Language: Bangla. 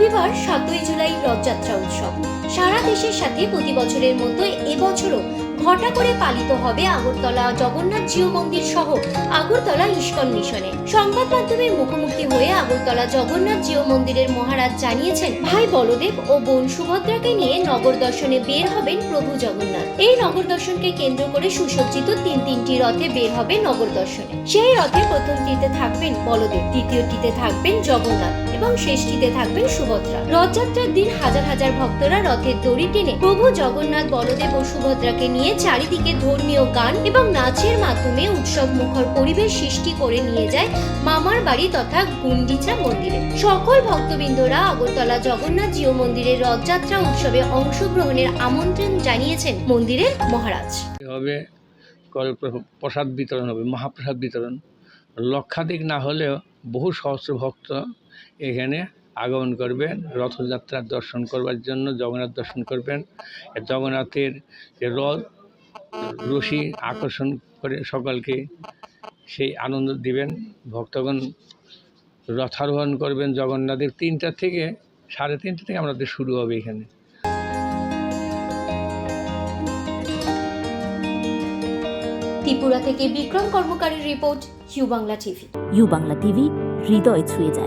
রবিবার সাতই জুলাই রথযাত্রা উৎসব। সারা দেশের সাথে প্রতি বছরের মতো এবছরও ঘটা করে পালিত হবে আগরতলা জগন্নাথ জিও মন্দির সহ আগরতলা ইস্কন মিশনে। সংবাদ মাধ্যমের মুখোমুখি হয়ে আগরতলা জগন্নাথ জিও মন্দিরের মহারাজ জানিয়েছেন, ভাই বলদেব ও বোন সুভদ্রাকে নিয়ে নগর দর্শনে বের হবেন প্রভু জগন্নাথ। এই নগর দর্শনকে কেন্দ্র করে সুসজ্জিত তিন তিনটি রথে বের হবে নগর দর্শনে। সেই রথে প্রথমটিতে থাকবেন বলদেব দ্বিতীয়টিতে থাকবেন জগন্নাথ এবং শেষটিতে থাকবেন সুভদ্রা। রথযাত্রার দিন হাজার হাজার ভক্তরা রথের দড়ি টেনে প্রভু জগন্নাথ বলদেব ও সুভদ্রাকে নিয়ে চারিদিকে ধর্মীয় গান এবং নাচের মাধ্যমে উৎসব মুখর পরিবেশ সৃষ্টি করে নিয়ে যায় মামার বাড়ি তথা গুন্ডিচা মন্দিরে। সকল ভক্তবৃন্দরা আগরতলা জগন্নাথ জিও মন্দিরের রথযাত্রা উৎসবে অংশগ্রহণের আমন্ত্রণ জানিয়েছেন মন্দিরের মহারাজ। হবে প্রসাদ বিতরণ হবে, মহাপ্রসাদ বিতরণ। লক্ষাধিক না হলেও বহু সহস্র ভক্ত এখানে আগমন করবেন, রথযাত্রার দর্শন করবার জন্য জগন্নাথ দর্শন করবেন। জগন্নাথের যে রথ রশি আকর্ষণ করে সকলকে সেই আনন্দ দিবেন। ভক্তগণ রথারোহণ করবেন জগন্নাথের তিনটা থেকে সাড়ে তিনটা থেকে আমাদের শুরু হবে এখানে। ত্রিপুরা থেকে Bikram কর্মকারীর report U Bangla TV. U Bangla TV হৃদয় ছুঁয়ে যায়।